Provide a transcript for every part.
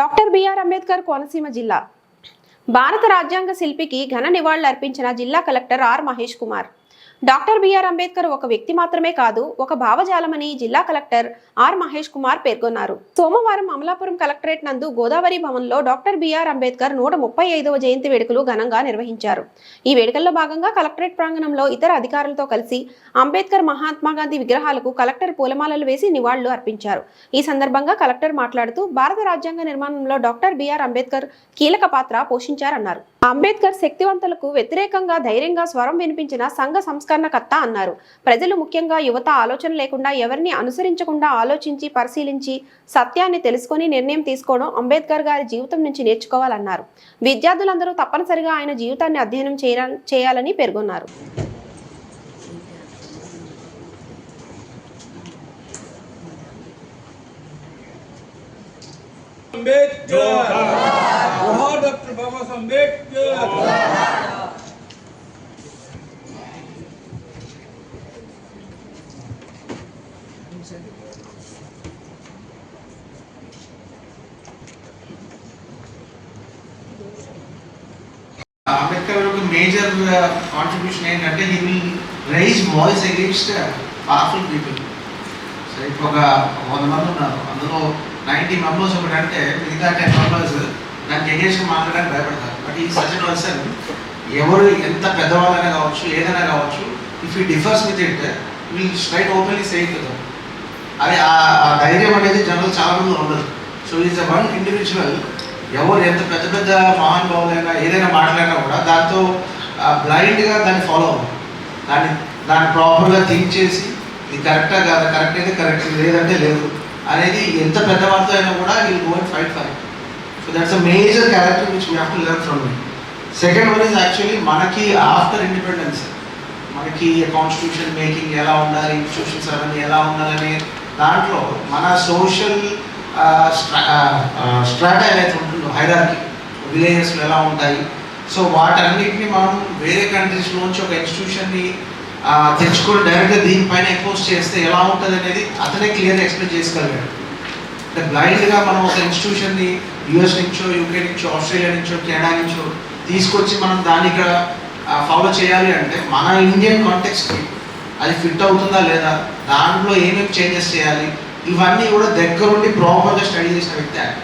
Doctor B R Ambedkar Konaseema జిల్లా. భారత రాజ్యాంగ శిల్పికి ఘన నివాళులర్పించిన జిల్లా collector R Mahesh Kumar. Doctor B R Ambedkar ఒక వ్యక్తి మాత్రమే కాదు ఒక భావజాలమని జిల్లా కలెక్టర్ ఆర్ మహేష్ కుమార్ పేర్కొన్నారు. సోమవారం అమలాపురం కలెక్టరేట్ నందు గోదావరి భవన్లో డాక్టర్ బిఆర్ అంబేద్కర్ నూట ముప్పై ఐదవ జయంతి వేడుకలు ఘనంగా నిర్వహించారు. ఈ వేడుకల్లో భాగంగా కలెక్టరేట్ ప్రాంగణంలో ఇతర అధికారులతో కలిసి అంబేద్కర్ మహాత్మా గాంధీ విగ్రహాలకు కలెక్టర్ పూలమాలలు వేసి నివాళులు అర్పించారు. ఈ సందర్భంగా కలెక్టర్ మాట్లాడుతూ భారత రాజ్యాంగ నిర్మాణంలో డాక్టర్ బిఆర్ అంబేద్కర్ కీలక పాత్ర పోషించారన్నారు. అంబేద్కర్ శక్తివంతులకు వ్యతిరేకంగా ధైర్యంగా స్వరం వినిపించిన సంఘ సంస్కరణకర్త అన్నారు. ప్రజలు ముఖ్యంగా యువత ఆలోచన లేకుండా ఎవరిని అనుసరించకుండా ఆలోచించి పరిశీలించి సత్యాన్ని తెలుసుకొని నిర్ణయం తీసుకోవడం అంబేద్కర్ గారి జీవితం నుంచి నేర్చుకోవాలన్నారు. విద్యార్థులందరూ తప్పనిసరిగా ఆయన జీవితాన్ని అధ్యయనం చేయాలని పేర్కొన్నారు. అంబేద్కర్ జోహార్ డాక్టర్ బాబాసాహెబ్ అంబేద్కర్ అంబేద్కర్ ఒక మేజర్ కాంట్రిబ్యూషన్ uh, ఏంటంటే he will raise voice against powerful people so ఇప్పుడు ఒక వంద మంది ఉన్నారు. అందులో నైంటీ మెంబర్స్ ఒకటి అంటే మిగతా టెన్ మెంబర్స్ దానికి అగేన్స్ట్ మాట్లాడడానికి భయపడతారు. బట్ ఈ సచ్ పర్సన్ ఎవరు ఎంత పెద్దవాళ్ళైనా కావచ్చు ఏదైనా కావచ్చు if he differs with it will straight openly safe కదా అది ఆ- ఆ ధైర్యం అనేది జనరల్ చాలా మంది ఉండదు so is a one individual ఎవరు ఎంత పెద్ద పెద్ద మహానుభావులైనా ఏదైనా మాట్లాడినా కూడా దాంతో బ్లైండ్గా దాన్ని ఫాలో అవ్వదు దాన్ని దాన్ని ప్రాపర్గా థింక్ చేసి ఇది కరెక్టా కాదా కరెక్ట్ అయితే కరెక్ట్ లేదంటే లేదు. అనేది ఎంత పెద్దవారితో అయినా కూడా he go and fight for so that's a major character which we have to learn from me second one is actually మనకి ఆఫ్టర్ ఇండిపెండెన్స్ మనకి కాన్స్టిట్యూషన్ మేకింగ్ ఎలా ఉండాలి ఇన్స్టిట్యూషన్స్ అవన్నీ ఎలా ఉండాలనే దాంట్లో మన సోషల్ స్ట్రాటా ఏదైతే ఉంటుందో హైదరాకి విలేజెస్లో ఎలా ఉంటాయి? సో వాటన్నిటిని మనం వేరే కంట్రీస్లోంచి ఒక ఇన్స్టిట్యూషన్ని తెచ్చుకొని డైరెక్ట్గా దీనిపైన ఎంపోజ్ చేస్తే ఎలా ఉంటుంది అనేది అతనే క్లియర్గా ఎక్స్ప్లెయిన్ చేసుకోగలిగాడు. అంటే బ్లైండ్గా మనం ఒక ఇన్స్టిట్యూషన్ని యూఎస్ నుంచో యూకే నుంచో ఆస్ట్రేలియా నుంచో కెనడా నుంచో తీసుకొచ్చి మనం దానికి ఇక్కడ ఫాలో చేయాలి అంటే మన ఇండియన్ కాంటెక్స్కి అది ఫిట్ అవుతుందా లేదా దాంట్లో ఏమేమి చేంజెస్ చేయాలి ఇవన్నీ కూడా దగ్గరుండి ప్రాపర్గా స్టడీ చేసిన వ్యక్తి ఆయన.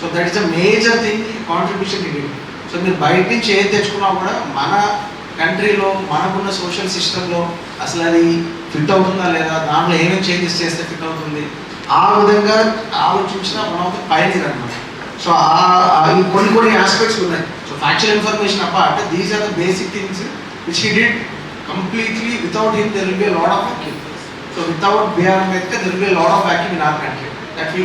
So that is a major thing contribution ఇది సో మీరు బయట నుంచి ఏది తెచ్చుకున్నా కూడా మన కంట్రీలో మనకున్న సోషల్ సిస్టంలో అసలు అది ఫిట్ అవుతుందా లేదా? దాంట్లో ఏమేమి చేంజెస్ చేస్తే ఫిట్ అవుతుంది? ఆ విధంగా ఆలోచించిన వన్ ఆఫ్ ద పైనీర్ అనమాట సో ఆ కొన్ని కొన్ని ఆస్పెక్ట్స్ ఉన్నాయి. సో ఫ్యాక్చువల్ ఇన్ఫర్మేషన్ అప్ప అంటే these are the basic things which he did completely without him there will be lot of of so without B R Ambedkar there will be lot of lot in our country that